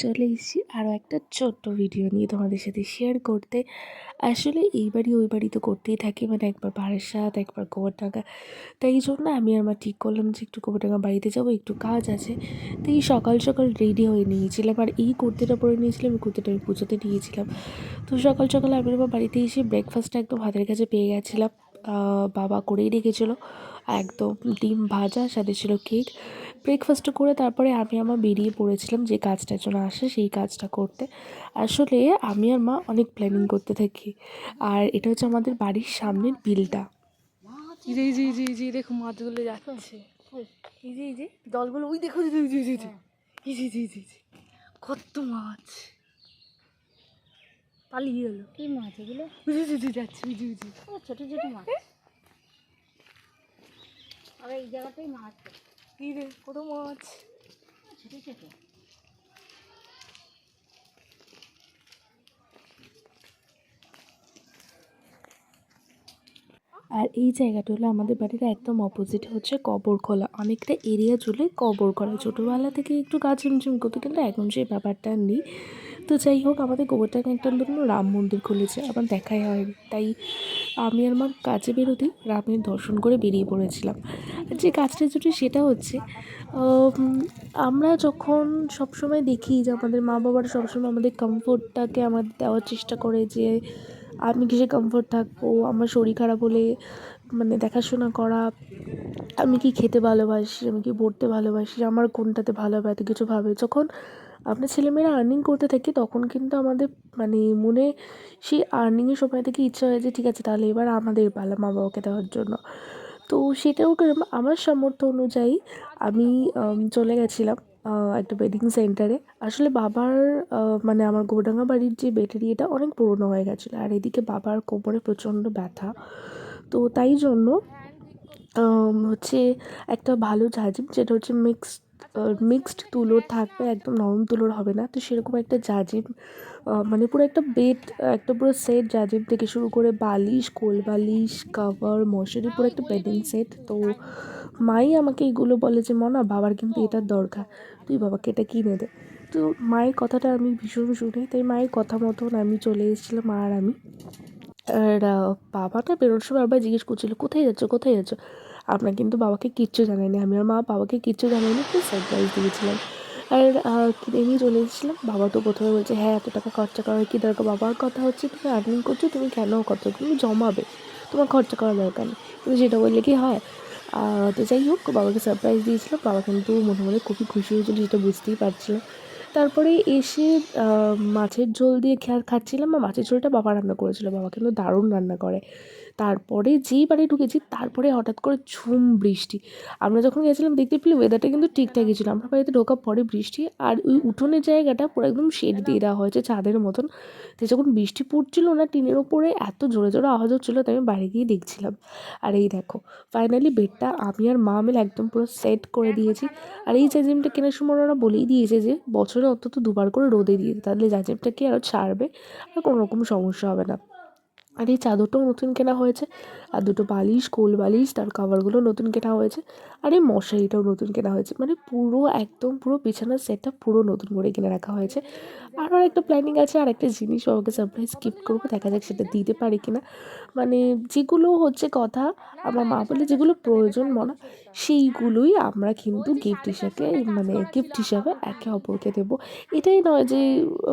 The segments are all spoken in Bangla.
চলে এসেছি আরও একটা ছোট্ট ভিডিও নিয়ে তোমাদের সাথে শেয়ার করতে। আসলে এই বাড়ি ওই বাড়ি তো করতেই থাকি মানে একবার বারাসাত একবার গোবরডাঙ্গা। তাই জন্য আমি আমার ঠিক করলাম যে একটু গোবরডাঙ্গা বাড়িতে যাব, একটু কাজ আছে। তাই সকাল সকাল রেডি হয়ে নিয়েছিলাম আর এই কুর্তিটা পরে নিয়েছিলাম, এই কুর্তিটা আমি পুজোতে নিয়েছিলাম। তো সকাল সকাল আমি আমার বাড়িতে এসে ব্রেকফাস্টটা একদম হাতের কাছে পেয়ে গেছিলাম। বাবা করেই রেখেছিলো। একদম ডিম ভাজা সাথে ছিল কেক ব্রেকফাস্ট করে তারপরে আমি আমার বেরিয়ে পড়েছিলাম যে কাজটার জন্য আসে সেই কাজটা করতে আসলে আমি আর মা অনেক প্ল্যানিং করতে থাকি আর এটা হচ্ছে আমাদের বাড়ির সামনের বিলটা জি জি জি জি দেখো মাছগুলো যাচ্ছে এই যে এই যে দলগুলো ওই দেখো জি জি জি জি এই জি জি জি জি কত মাছ পালিয়ে গেলো কি মাছ এগুলো বুঝি জি জি যাচ্ছে ছোট ছোট মাছ আর এই জায়গাতেই মাছ। কি রে কত মাছ? ছোট ছোট। আর এই জায়গাটা হলো আমাদের বাড়ির একদম অপোজিট হচ্ছে কবর খোলা অনেকটা এরিয়া জুড়ে কবর খোলা ছোটোবেলা থেকে একটু গা ঝিমঝিম করতো, কিন্তু এখন সেই ব্যাপারটা নেই। তো যাই হোক, আমাদের গোবরটাকে একটা ধরুন রাম মন্দির খুলেছে আমার দেখাই হয়। তাই আমি আর আমার কাজে বেরোতেই রামের দর্শন করে বেরিয়ে পড়েছিলাম। যে কাজটা যেটা সেটা হচ্ছে আমরা যখন সবসময় দেখি যে আমাদের মা বাবারা সবসময় আমাদের কমফোর্টটাকে আমাদের দেওয়ার চেষ্টা করে যে আমি কিসে কমফোর্ট থাকব? আমার শরীর খারাপ হলে মানে দেখাশোনা করা, আমি কি খেতে ভালোবাসি? আমি কি পড়তে ভালোবাসি? আমার কোনটাতে ভালো হবে? এত কিছু ভাবে। যখন আমরা ছেলেমেয়েরা আর্নিং করতে থাকি, তখন কিন্তু আমাদের মানে মনে সেই আর্নিংয়ের সময় থেকে ইচ্ছা হয় যে, ঠিক আছে, তাহলে এবার আমাদের পালা মা বাবাকে দেওয়ার জন্য। তো সেটাও আমার সামর্থ্য অনুযায়ী আমি, চলে গেছিলাম। একটা বেডিং সেন্টারে আসলে বাবার মানে আমার গোডাঙ্গা বাড়ির যে ব্যাটারি এটা অনেক পুরনো হয়ে গেছিল। আর এদিকে বাবার কোমরে প্রচণ্ড ব্যথা। তো তাই জন্য হচ্ছে একটা ভালো জাজিম যেটা হচ্ছে মিক্সড মিক্সড তুলোর থাকবে, একদম নরম তুলোর হবে না। তো সেরকম একটা জাজিম মানে পুরো একটা বেড একটা পুরো সেট জাজিম থেকে শুরু করে বালিশ, কোল বালিশ কাভার মশারি, পুরো একটা বেডিং সেট তো মাই আমাকে এগুলো বলে যে, মনা, বাবার কিন্তু এটার দরকার। তুই বাবাকে এটা কিনে দে। তো মায়ের কথাটা আমি ভীষণ শুনি, তাই মায়ের কথা মতন আমি চলে এসেছিলাম, আর আমি। আর বাবাটা বেরোনোর সময় আবার জিজ্ঞেস করছিল, কোথায় যাচ্ছ? কোথায় যাচ্ছ? আমরা কিন্তু বাবাকে কিচ্ছু জানাইনি। আমি আর মা বাবাকে কিচ্ছু জানাইনি, খুব সারপ্রাইজ দিয়েছিলাম। আর নিয়ে চলে এসেছিলাম, বাবা তো প্রথমে বলছে হ্যাঁ এত টাকা খরচা করার কী দরকার? বাবার কথা হচ্ছে, তুমি আর্নিং করছ, তুমি কেন কত তুমি জমাবে, তোমার খরচা করা দরকার নেই। কিন্তু সেটা বললে কি হয় তো যাই হোক, বাবাকে সারপ্রাইজ দিয়েছিলাম, বাবা কিন্তু মনে মনে খুবই খুশি হয়েছিল, সেটা বুঝতেই পারছিল তারপরে এসে মাছের ঝোল দিয়ে খেয়ার খাচ্ছিলাম বা মাছের ঝোলটা বাবা রান্না করেছিল, বাবা কিন্তু দারুণ রান্না করে। তারপরে যেই বাড়ি ঢুকেছি, তারপরে হঠাৎ করে ঝুম বৃষ্টি। আমরা যখন গেছিলাম, দেখতে পেলে ওয়েদারটা কিন্তু ঠিকঠাকই ছিল। আমরা বাড়িতে ঢোকার পরে বৃষ্টি আর ওই উঠোনের জায়গাটা পুরো একদম শেড দিয়ে দেওয়া হয়েছে চাঁদের মতন। তো যখন বৃষ্টি পড়ছিল না টিনের ওপরে, এত জোরে জোরে আওয়াজ হচ্ছিল তাই আমি বাইরে গিয়ে দেখছিলাম। আর এই দেখো ফাইনালি বেডটা আমি আর মা মিলে একদম পুরো সেট করে দিয়েছি। আর এই জাজিমটা কেনার সময় ওরা বলেই দিয়েছে যে, বছরে অন্তত দুবার করে রোদে দিয়ে দিতে তাহলে জাজিমটা কি আরও ছাড়বে? আর কোনো রকম সমস্যা হবে না। আর এই চাদরটাও নতুন কেনা হয়েছে। আর দুটো বালিশ, কোল বালিশ, তার কাভারগুলো নতুন কেনা হয়েছে। আর এই মশারিটাও নতুন কেনা হয়েছে। মানে পুরো একদম পুরো বিছানার সেটটা পুরো নতুন করে কিনে রাখা হয়েছে। আর একটা প্ল্যানিং আছে আর একটা জিনিস বাবাকে সারপ্রাইজ গিফট করব, দেখা যাক সেটা দিতে পারি কি না মানে যেগুলো হচ্ছে কথা, আমার মা বলে যেগুলো প্রয়োজন মনে, সেইগুলোই আমরা কিন্তু গিফট হিসাবে মানে গিফট হিসাবে একে অপরকে দেবো। এটাই নয় যে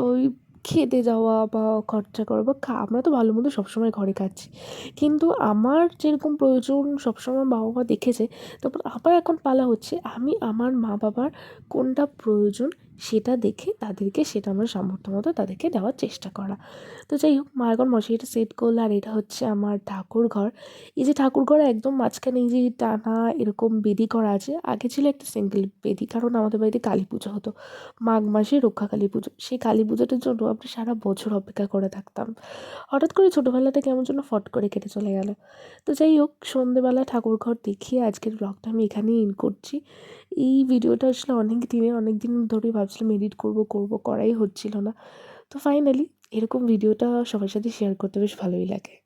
ওই খেতে যাওয়া বা খরচা করা বা খা, আমরা তো ভালো মন্দ সবসময় ঘরে খাচ্ছি। কিন্তু আমার যেরকম প্রয়োজন সবসময় বাবা মা দেখেছে, তারপর আবার এখন পালা হচ্ছে। আমি, আমার মা বাবার কোনটা প্রয়োজন সেটা দেখে তাদেরকে সেটা আমার সামর্থ্য মতো তাদেরকে দেওয়ার চেষ্টা করা। তো যাই হোক মা এখন মশারিটা সেট করল আর এটা হচ্ছে আমার ঠাকুর ঘর। এই যে ঠাকুর ঘর একদম মাঝখানে যে টানা এরকম বেদি করা আছে, আগে ছিল একটা সিঙ্গেল বেদি, কারণ আমাদের বাড়িতে কালী পুজো হতো। মাঘ মাসে রক্ষা কালী পুজো। সেই কালী পুজোটার জন্য আমরা সারা বছর অপেক্ষা করে থাকতাম। হঠাৎ করে ছোটোবেলাটা কেমন জন্য ফট করে কেটে চলে গেল। তো যাই হোক, সন্ধেবেলা ঠাকুর ঘর দেখিয়ে আজকের ব্লগটা আমি এখানেই ইন করছি। এই ভিডিওটা আসলে অনেক দিনে অনেক দিন ধরেই ভাবছিলাম এডিট করব করব, করাই হচ্ছিল না। তো ফাইনালি এরকম ভিডিওটা সবার সাথে শেয়ার করতে বেশ ভালোই লাগে।